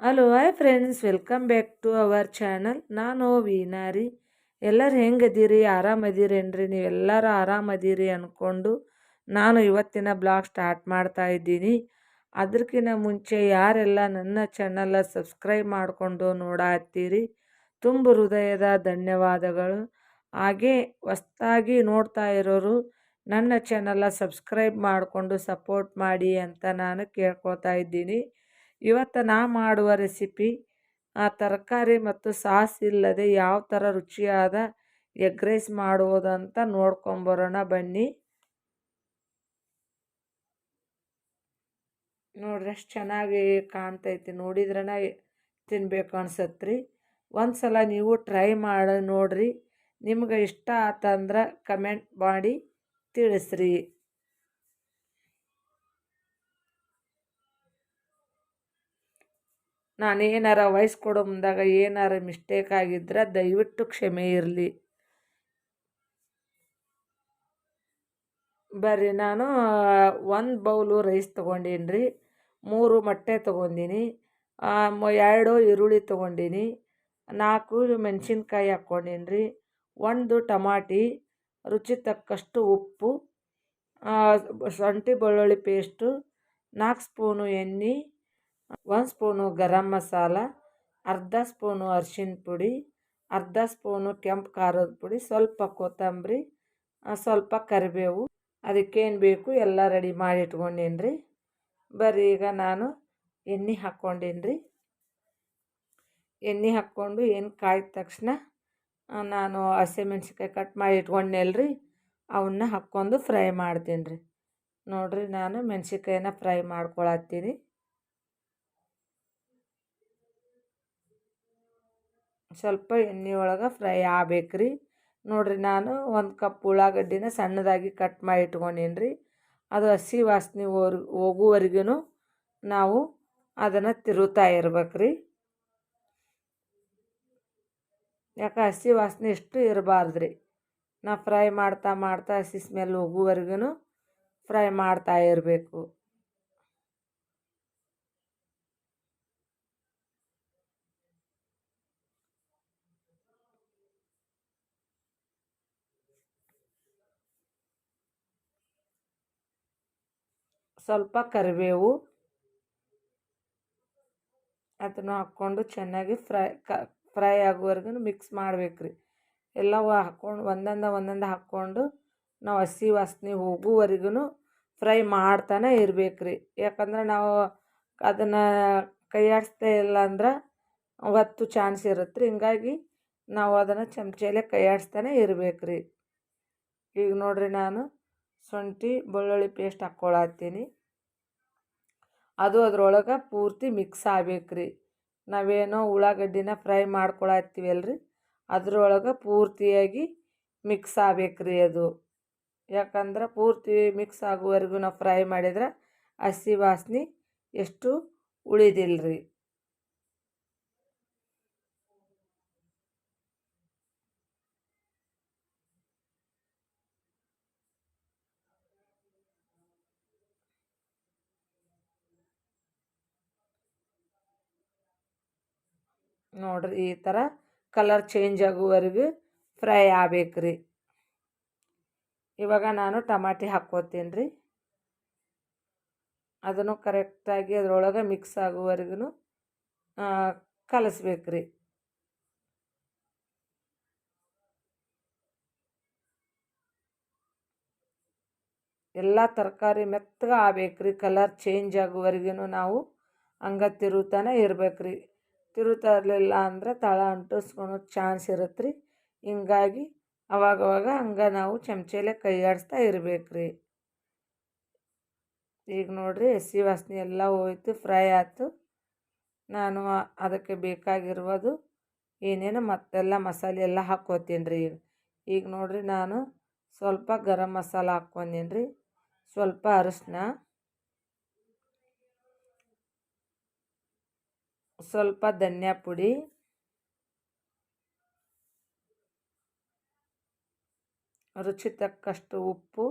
Hello hi friends welcome back to our channel ನಾನು ವೀನಾರಿ ಎಲ್ಲರೂ ಹೆಂಗದೀರಿ ಆರಾಮದೀರೇನ್ರಿ ನೀವೆಲ್ಲರೂ ಆರಾಮದೀರಿ ಅಂದ್ಕೊಂಡು ನಾನು ಇವತ್ತಿನ ಬ್ಲಾಗ್ ಸ್ಟಾರ್ಟ್ ಮಾಡ್ತಾ ಇದ್ದೀನಿ ಅದಕ್ಕಿಂತ ಮುಂಚೆ ಯಾರೆಲ್ಲ ನನ್ನ ಚಾನಲ ಸಬ್ಸ್ಕ್ರೈಬ್ ಮಾಡಿಕೊಂಡು ನೋಡತ್ತೀರಿ ತುಂಬ ಹೃದಯದ ಧನ್ಯವಾದಗಳು ಹಾಗೆ ಹೊಸ್ತಾಗಿ ನೋಡ್ತಾ ಇರೋರು ನನ್ನ ಚಾನಲ ಸಬ್ಸ್ಕ್ರೈಬ್ ಮಾಡಿಕೊಂಡು ಸಪೋರ್ಟ್ ಮಾಡಿ ಅಂತ ನಾನು ಕೇಳ್ಕೊತಾ ಇದ್ದೀನಿ ಇವತ್ತು ನಾ ಮಾಡುವ ರೆಸಿಪಿ ಆ ತರಕಾರಿ ಮತ್ತು ಸಾಸ್ ಇಲ್ಲದೆ ಯಾವ ಥರ ರುಚಿಯಾದ ಎಗ್ ರೈಸ್ ಮಾಡುವುದಂತ ನೋಡ್ಕೊಂಬರೋಣ ಬನ್ನಿ. ನೋಡ್ರಿ ಅಷ್ಟು ಚೆನ್ನಾಗಿ ಕಾಣ್ತೈತಿ, ನೋಡಿದ್ರನ ತಿನ್ಬೇಕು ಅನ್ಸತ್ರಿ. ಒಂದು ಸಲ ನೀವು ಟ್ರೈ ಮಾಡಿ, ನೋಡ್ರಿ. ನಿಮ್ಗೆ ಇಷ್ಟ ಆತಂದ್ರೆ ಕಮೆಂಟ್ ಮಾಡಿ ತಿಳಿಸ್ರಿ. ನಾನು ಏನಾರ ವಾಯ್ಸ್ ಕೊಡೋ ಮುಂದಾಗ ಏನಾರ ಮಿಸ್ಟೇಕ್ ಆಗಿದ್ರೆ ದಯವಿಟ್ಟು ಕ್ಷಮೆ ಇರಲಿ. ಬರ್ರಿ, ನಾನು ಒಂದು ಬೌಲು ರೈಸ್ ತೊಗೊಂಡೀನಿ ರೀ ಮೂರು ಮೊಟ್ಟೆ ತೊಗೊಂಡೀನಿ ಎರಡು ಈರುಳ್ಳಿ ತೊಗೊಂಡೀನಿ, ನಾಲ್ಕು ಮೆಣಸಿನ್ಕಾಯಿ ಹಾಕ್ಕೊಂಡೀನಿ ರೀ ಒಂದು ಟಮಾಟಿ, ರುಚಿ ತಕ್ಕಷ್ಟು ಉಪ್ಪು ಶುಂಠಿ ಬೆಳ್ಳುಳ್ಳಿ ಪೇಸ್ಟು ನಾಲ್ಕು ಸ್ಪೂನು ಎಣ್ಣೆ ಒಂದು ಸ್ಪೂನು ಗರಂ ಮಸಾಲ, ಅರ್ಧ ಸ್ಪೂನು ಅರ್ಶಿನ ಪುಡಿ, ಅರ್ಧ ಸ್ಪೂನು ಕೆಂಪು ಖಾರದ ಪುಡಿ, ಸ್ವಲ್ಪ ಕೊತ್ತಂಬರಿ ಸ್ವಲ್ಪ ಕರಿಬೇವು. ಅದಕ್ಕೇನು ಬೇಕು ಎಲ್ಲ ರೆಡಿ ಮಾಡಿ ಇಟ್ಕೊಂಡೀನಿ ರೀ ಬರ್ರಿ, ಈಗ ನಾನು ಎಣ್ಣೆ ಹಾಕ್ಕೊಂಡೀನಿ ರೀ ಎಣ್ಣೆ ಹಾಕ್ಕೊಂಡು ಏನು ಕಾಯ್ದ ತಕ್ಷಣ ನಾನು ಹಸಿಮೆಣ್ಸಿನ್ಕಾಯಿ ಕಟ್ ಮಾಡಿ ಇಟ್ಕೊಂಡೇಲ್ರಿ ಅವನ್ನ ಹಾಕ್ಕೊಂಡು ಫ್ರೈ ಮಾಡ್ತೀನಿ ರೀ ನೋಡಿರಿ, ನಾನು ಮೆಣ್ಸಿನ್ಕಾಯಿನ ಫ್ರೈ ಮಾಡ್ಕೊಳತ್ತೀನಿ. ಸ್ವಲ್ಪ ಎಣ್ಣೆ ಒಳಗೆ ಫ್ರೈ ಆಗ್ಬೇಕು ರೀ ನೋಡಿರಿ ನಾನು ಒಂದು ಕಪ್ ಉಳ್ಳಾಗಡ್ಡಿನ ಸಣ್ಣದಾಗಿ ಕಟ್ ಮಾಡಿ ಇಟ್ಕೊಂಡೀನಿ ರೀ ಅದು ಹಸಿ ವಾಸನೆ ಹೋಗುವವರೆಗೂ ನಾವು ಅದನ್ನು ತಿರುತ್ತಾ ಇರ್ಬೇಕು ರೀ ಯಾಕೆ ಹಸಿ ವಾಸನೆ ಇಷ್ಟು ಇರಬಾರ್ದು ರೀ ನಾ ಫ್ರೈ ಮಾಡ್ತಾ ಮಾಡ್ತಾ ಹಸಿ ಸ್ಮೆಲ್ ಹೋಗುವವರೆಗೂ ಫ್ರೈ ಮಾಡ್ತಾ ಇರಬೇಕು. ಸ್ವಲ್ಪ ಕರಿಬೇವು ಅದನ್ನು ಹಾಕ್ಕೊಂಡು ಚೆನ್ನಾಗಿ ಫ್ರೈ ಕ, ಫ್ರೈ ಆಗುವವರೆಗೂ ಮಿಕ್ಸ್ ಮಾಡ್ಬೇಕು ರೀ ಎಲ್ಲವೂ ಹಾಕ್ಕೊಂಡು ಒಂದೊಂದು ಒಂದೊಂದು ಹಾಕ್ಕೊಂಡು ನಾವು ಹಸಿ ವಾಸನೆ ಹೋಗುವವರೆಗೂ ಫ್ರೈ ಮಾಡ್ತಾನೆ ಇರ್ಬೇಕು ರೀ ಯಾಕಂದ್ರೆ ನಾವು ಅದನ್ನು ಕೈಯಾಡಿಸ್ತಾ ಇಲ್ಲ ಅಂದ್ರೆ ಒತ್ತು ಚಾನ್ಸ್ ಇರುತ್ತೆ ರೀ ಹಿಂಗಾಗಿ ನಾವು ಅದನ್ನು ಚಮಚೆಯಲ್ಲೇ ಕೈಯಾಡಿಸ್ತಾನೆ ಇರ್ಬೇಕು ರೀ ಈಗ ನೋಡಿರಿ ನಾನು ಶುಂಠಿ, ಬೆಳ್ಳುಳ್ಳಿ ಪೇಸ್ಟ್ ಹಾಕ್ಕೊಳತ್ತೀನಿ. ಅದು ಅದ್ರೊಳಗೆ ಪೂರ್ತಿ ಮಿಕ್ಸ್ ಆಗ್ಬೇಕು ರೀ ನಾವೇನೋ ಉಳ್ಳಾಗಡ್ಡಿನ ಫ್ರೈ ಮಾಡ್ಕೊಳತ್ತೀವಲ್ರಿ ಅದರೊಳಗೆ ಪೂರ್ತಿಯಾಗಿ ಮಿಕ್ಸ್ ಆಗ್ಬೇಕು ರೀ ಅದು. ಯಾಕಂದ್ರೆ ಪೂರ್ತಿ ಮಿಕ್ಸ್ ಆಗುವವರೆಗೂ ನಾವು ಫ್ರೈ ಮಾಡಿದ್ರೆ ಹಸಿ ವಾಸನೆ ಎಷ್ಟು ಉಳಿದಿಲ್ಲ ರೀ ನೋಡಿರಿ ಈ ಥರ ಕಲರ್ ಚೇಂಜ್ ಆಗುವವರೆಗೂ ಫ್ರೈ ಆಗ್ಬೇಕು ರೀ ಇವಾಗ ನಾನು ಟಮಾಟಿ ಹಾಕ್ಕೋತೀನಿ ರೀ ಅದನ್ನು ಕರೆಕ್ಟಾಗಿ ಅದರೊಳಗೆ ಮಿಕ್ಸ್ ಆಗುವವರೆಗೂ ಕಲಿಸ್ಬೇಕು ರೀ ಎಲ್ಲ ತರಕಾರಿ ಮೆತ್ತಗೆ ಆಗ್ಬೇಕು ರೀ ಕಲರ್ ಚೇಂಜ್ ಆಗುವವರೆಗೂ ನಾವು ಹಂಗೆ ತಿರುತಾನೆ ಇರ್ಬೇಕು ರೀ ತಿರುತಾ ಇರಲಿಲ್ಲ ಅಂದ್ರೆ ತಳ ಅಂಟಿಸ್ಕೊಳೋ ಚಾನ್ಸ್ ಇರುತ್ತೆ ರೀ ಹಿಂಗಾಗಿ ಅವಾಗವಾಗ ಹಂಗೆ ನಾವು ಚಮಚೆಲೆ ಕೈ ಆಡಿಸ್ತಾ ಇರ್ಬೇಕು ರೀ ಈಗ ನೋಡಿರಿ ಹಸಿ ವಾಸನೆ ಎಲ್ಲ ಹೋಯ್ತು ಫ್ರೈ ಆಯಿತು. ನಾನು ಅದಕ್ಕೆ ಬೇಕಾಗಿರುವುದು ಏನೇನು ಮತ್ತೆಲ್ಲ ಮಸಾಲೆ ಎಲ್ಲ ಹಾಕ್ಕೋತೀನಿ ರೀ ಈಗ ಈಗ ನೋಡಿರಿ ನಾನು ಸ್ವಲ್ಪ ಗರಂ ಮಸಾಲ ಹಾಕ್ಕೊಂಡೀನಿ ರೀ ಸ್ವಲ್ಪ ಅರಶಿನ ಸ್ವಲ್ಪ ಧನಿಯಾ ಪುಡಿ. ರುಚಿ ತಕ್ಕಷ್ಟು ಉಪ್ಪು.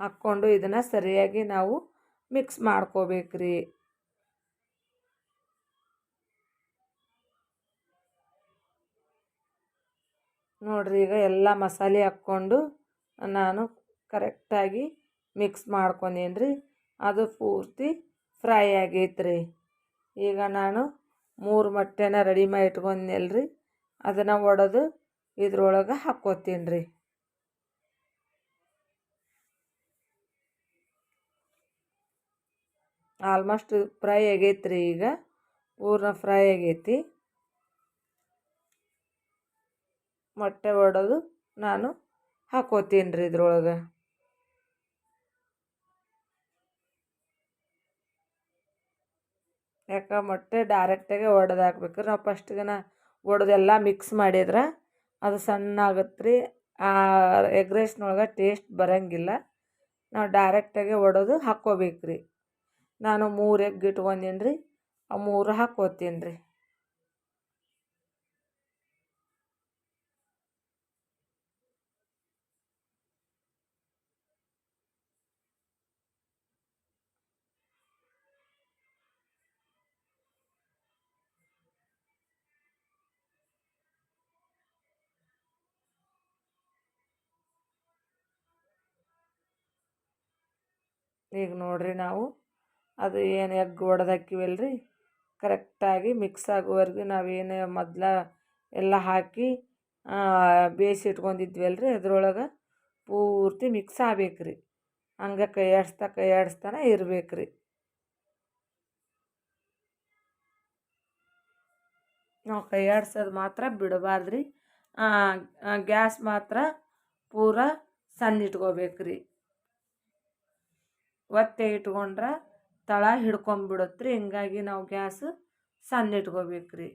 ಹಾಕ್ಕೊಂಡು ಇದನ್ನು ಸರಿಯಾಗಿ ನಾವು ಮಿಕ್ಸ್ ಮಾಡ್ಕೋಬೇಕ್ರಿ. ನೋಡ್ರಿ ಈಗ ಎಲ್ಲ ಮಸಾಲೆ ಹಾಕ್ಕೊಂಡು ನಾನು ಕರೆಕ್ಟಾಗಿ ಮಿಕ್ಸ್ ಮಾಡ್ಕೊಂಡೀನಿ ರೀ ಅದು ಪೂರ್ತಿ ಫ್ರೈ ಆಗೈತ್ರಿ. ಈಗ ನಾನು ಮೂರು ಮೊಟ್ಟೆನ ರೆಡಿ ಮಾಡಿ ಇಟ್ಕೊಂಡ್ನಲ್ರಿ ಅದನ್ನು ಒಡೆದು ಇದ್ರೊಳಗೆ ಹಾಕ್ಕೋತೀನಿ ರೀ ಆಲ್ಮೋಸ್ಟ್ ಫ್ರೈ ಆಗೈತ್ರಿ ಈಗ. ಪೂರ್ಣ ಫ್ರೈ ಆಗೈತಿ. ಮೊಟ್ಟೆ ಒಡೆದು ನಾನು ಹಾಕೋತೀನಿ ರೀ ಇದ್ರೊಳಗೆ. ಯಾಕೆ ಮೊಟ್ಟೆ ಡೈರೆಕ್ಟಾಗೆ ಒಡೆದು ಹಾಕ್ಬೇಕು. ನಾವು ಫಸ್ಟ್ಗೆನ ಒಡೆದೆಲ್ಲ ಮಿಕ್ಸ್ ಮಾಡಿದ್ರೆ ಅದು ಸಣ್ಣ ಆಗತ್ತೆ ರೀ ಎಗ್ ರೈಸ್ನೊಳಗೆ ಟೇಸ್ಟ್ ಬರೋಂಗಿಲ್ಲ. ನಾವು ಡೈರೆಕ್ಟಾಗೆ ಒಡೆದು ಹಾಕ್ಕೋಬೇಕು ರೀ ನಾನು ಮೂರು ಎಗ್ ಇಟ್ಕೊಂಡೀನಿ ರೀ ಆ ಮೂರು ಹಾಕ್ಕೋತೀನಿ ರೀ ಈಗ ನೋಡಿರಿ ನಾವು, ಅದು ಏನು ಎಗ್ ಒಡೆದು ರೀ ಕರೆಕ್ಟಾಗಿ ಮಿಕ್ಸ್ ಆಗುವವರೆಗೂ ನಾವೇನು ಮೊದ್ಲು ಎಲ್ಲ ಹಾಕಿ ಬೇಯಿಸಿ ಇಟ್ಕೊಂಡಿದ್ವಿ ರೀ ಅದ್ರೊಳಗೆ ಪೂರ್ತಿ ಮಿಕ್ಸ್ ಆಗ್ಬೇಕು ರೀ ಹಂಗೆ ಕೈಯಾಡಿಸ್ತಾ ಕೈಯಾಡಿಸ್ತಾನೆ ಇರ್ಬೇಕು ರೀ ನಾವು ಕೈ ಆಡ್ಸೋದು ಮಾತ್ರ ಬಿಡಬಾರ್ದು ರೀ ಗ್ಯಾಸ್ ಮಾತ್ರ ಪೂರ ಸಣ್ಣ ಇಟ್ಕೋಬೇಕು ರೀ ಒತ್ತೆ ಇಟ್ಕೊಂಡ್ರೆ ತಳ ಹಿಡ್ಕೊಂಬಿಡುತ್ತೆ ರೀ ಹಿಂಗಾಗಿ ನಾವು ಗ್ಯಾಸ್ ಸಣ್ಣ ಇಟ್ಕೋಬೇಕು ರೀ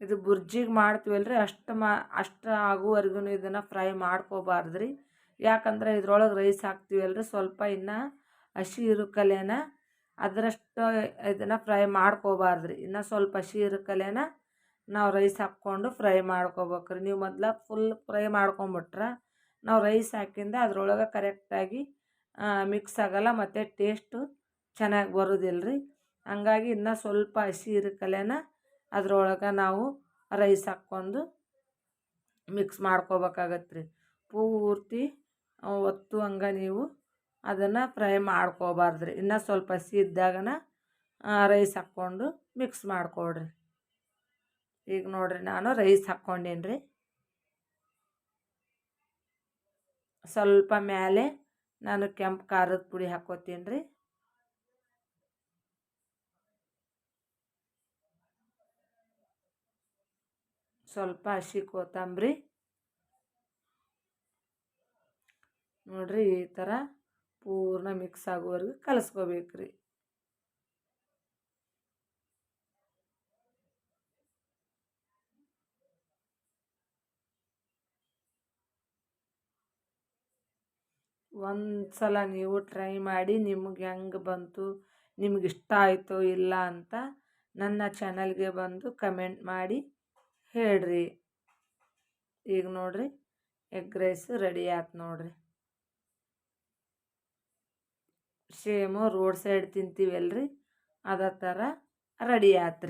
ಇದು ಬುರ್ಜಿಗೆ ಮಾಡ್ತೀವಲ್ಲ ರೀ ಅಷ್ಟು ಮಾ, ಅಷ್ಟು ಆಗುವವರೆಗೂ ಇದನ್ನು ಫ್ರೈ ಮಾಡ್ಕೋಬಾರ್ದು ರೀ ಯಾಕಂದ್ರೆ ಇದ್ರೊಳಗೆ ರೈಸ್ ಹಾಕ್ತೀವಲ್ಲ ರೀ ಸ್ವಲ್ಪ ಇನ್ನು ಹಸಿ ಇರುಕಲೇನ ಅದರಷ್ಟು ಇದನ್ನು ಫ್ರೈ ಮಾಡ್ಕೋಬಾರ್ದು ರೀ ಇನ್ನು ಸ್ವಲ್ಪ ಹಸಿ ಇರುಕಲೇನ ನಾವು ರೈಸ್ ಹಾಕ್ಕೊಂಡು ಫ್ರೈ ಮಾಡ್ಕೊಬೇಕ್ರಿ. ನೀವು ಮೊದ್ಲು ಫುಲ್ ಫ್ರೈ ಮಾಡ್ಕೊಂಬಿಟ್ರೆ ನಾವು ರೈಸ್ ಹಾಕಿಂದ ಅದ್ರೊಳಗೆ ಕರೆಕ್ಟಾಗಿ ಮಿಕ್ಸ್ ಆಗೋಲ್ಲ, ಮತ್ತು ಟೇಸ್ಟು ಚೆನ್ನಾಗಿ ಬರೋದಿಲ್ಲ ರೀ ಹಂಗಾಗಿ ಇನ್ನೂ ಸ್ವಲ್ಪ ಹಸಿ ಇರಕಲೇನ ಅದ್ರೊಳಗೆ ನಾವು ರೈಸ್ ಹಾಕ್ಕೊಂಡು ಮಿಕ್ಸ್ ಮಾಡ್ಕೋಬೇಕಾಗತ್ತೆ ರೀ ಪೂರ್ತಿ ಒತ್ತು ಹಂಗೆ ನೀವು ಅದನ್ನು ಫ್ರೈ ಮಾಡ್ಕೋಬಾರ್ದು ರೀ ಇನ್ನೂ ಸ್ವಲ್ಪ ಹಸಿ ಇದ್ದಾಗನ ರೈಸ್ ಹಾಕ್ಕೊಂಡು ಮಿಕ್ಸ್ ಮಾಡಿಕೊಡ್ರಿ ಈಗ ನೋಡಿರಿ ನಾನು ರೈಸ್ ಹಾಕ್ಕೊಂಡೇನಿ ರೀ ಸ್ವಲ್ಪ ಮೇಲೆ ನಾನು ಕೆಂಪು ಖಾರದ ಪುಡಿ ಹಾಕ್ಕೋತೀನಿ ರೀ ಸ್ವಲ್ಪ ಹಸಿ ಕೊತ್ತಂಬರಿ. ನೋಡಿರಿ ಈ ಥರ ಪೂರ್ಣ ಮಿಕ್ಸ್ ಆಗೋವರೆಗೂ ಕಲಸ್ಕೋಬೇಕು ಒಂದು ಸಲ ನೀವು ಟ್ರೈ ಮಾಡಿ ನಿಮ್ಗೆ ಹೆಂಗೆ ಬಂತು, ನಿಮ್ಗೆ ಇಷ್ಟ ಆಯಿತೋ ಇಲ್ಲ ಅಂತ ನನ್ನ ಚಾನಲ್ಗೆ ಬಂದು ಕಮೆಂಟ್ ಮಾಡಿ ಹೇಳ್ರಿ. ಈಗ ನೋಡಿರಿ, ಎಗ್ ರೈಸ್ ರೆಡಿ ಆಯ್ತು ನೋಡಿರಿ. ಸೇಮು ರೋಡ್ ಸೈಡ್ ತಿಂತೀವಲ್ರಿ, ಅದೇ ಥರ ರೆಡಿ ಆಯ್ತು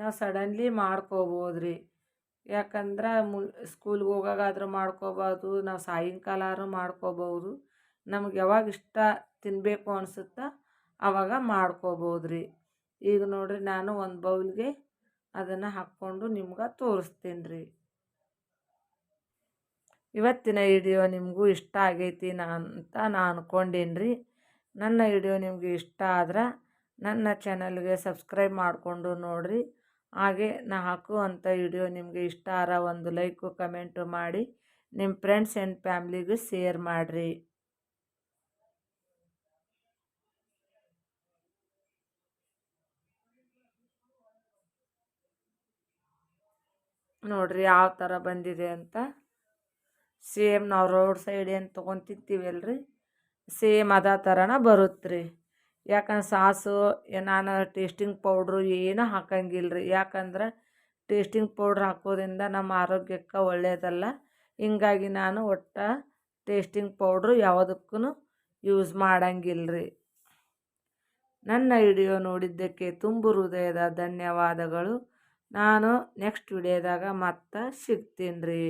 ನಾವು ಸಡನ್ಲಿ ಮಾಡ್ಕೋಬೋದು ರೀ ಯಾಕಂದ್ರೆ ಮು ಸ್ಕೂಲ್ಗೆ ಹೋಗಾಗಾದ್ರೂ ಮಾಡ್ಕೋಬೋದು, ನಾವು ಸಾಯಂಕಾಲ ಆದ್ರೂ ಮಾಡ್ಕೋಬೋದು. ನಮ್ಗೆ ಯಾವಾಗ ಇಷ್ಟ ತಿನ್ನಬೇಕು ಅನ್ಸುತ್ತಾ ಆವಾಗ ಮಾಡ್ಕೋಬೋದು ರೀ ಈಗ ನೋಡಿರಿ ನಾನು ಒಂದು ಬೌಲ್ಗೆ ಅದನ್ನು ಹಾಕ್ಕೊಂಡು ನಿಮ್ಗೆ ತೋರಿಸ್ತೀನಿ ರೀ ಇವತ್ತಿನ ವಿಡಿಯೋ ನಿಮಗೂ ಇಷ್ಟ ಆಗೈತಿ ನಾ ಅಂತ ನಾನು ಅಂದ್ಕೊಂಡೀನಿ ರೀ ನನ್ನ ವಿಡಿಯೋ ನಿಮಗೆ ಇಷ್ಟ ಆದ್ರೆ ನನ್ನ ಚಾನಲ್ಗೆ ಸಬ್ಸ್ಕ್ರೈಬ್ ಮಾಡಿಕೊಂಡು ನೋಡಿರಿ. ಹಾಗೆ ನಾ ಹಾಕುವಂಥ ವಿಡಿಯೋ ನಿಮಗೆ ಇಷ್ಟ ಆರ ಒಂದು ಲೈಕು, ಕಮೆಂಟು ಮಾಡಿ ನಿಮ್ಮ ಫ್ರೆಂಡ್ಸ್ ಆ್ಯಂಡ್ ಫ್ಯಾಮ್ಲಿಗೂ ಶೇರ್ ಮಾಡಿರಿ. ನೋಡಿರಿ ಯಾವ ಥರ ಬಂದಿದೆ ಅಂತ. ಸೇಮ್ ನಾವು ರೋಡ್ ಸೈಡ್ ಏನು ತೊಗೊಂಡು ಸೇಮ್ ಅದೇ ಥರನ ಬರುತ್ತೆ ರೀ ಯಾಕಂದ್ರೆ ಸಾಸು ನಾನು ಟೇಸ್ಟಿಂಗ್ ಪೌಡ್ರು ಏನೂ ಹಾಕಂಗಿಲ್ಲ ರೀ ಯಾಕಂದ್ರೆ ಟೇಸ್ಟಿಂಗ್ ಪೌಡ್ರ್ ಹಾಕೋದ್ರಿಂದ ನಮ್ಮ ಆರೋಗ್ಯಕ್ಕೆ ಒಳ್ಳೆಯದಲ್ಲ ಹಿಂಗಾಗಿ ನಾನು ಒಟ್ಟು ಟೇಸ್ಟಿಂಗ್ ಪೌಡ್ರು ಯಾವುದಕ್ಕೂ ಯೂಸ್ ಮಾಡಂಗಿಲ್ಲ ರೀ ನನ್ನ ವಿಡಿಯೋ ನೋಡಿದ್ದಕ್ಕೆ ತುಂಬು ಹೃದಯದ ಧನ್ಯವಾದಗಳು. ನಾನು ನೆಕ್ಸ್ಟ್ ವಿಡಿಯೋದಾಗ ಮತ್ತೆ ಸಿಗ್ತೀನಿ ರೀ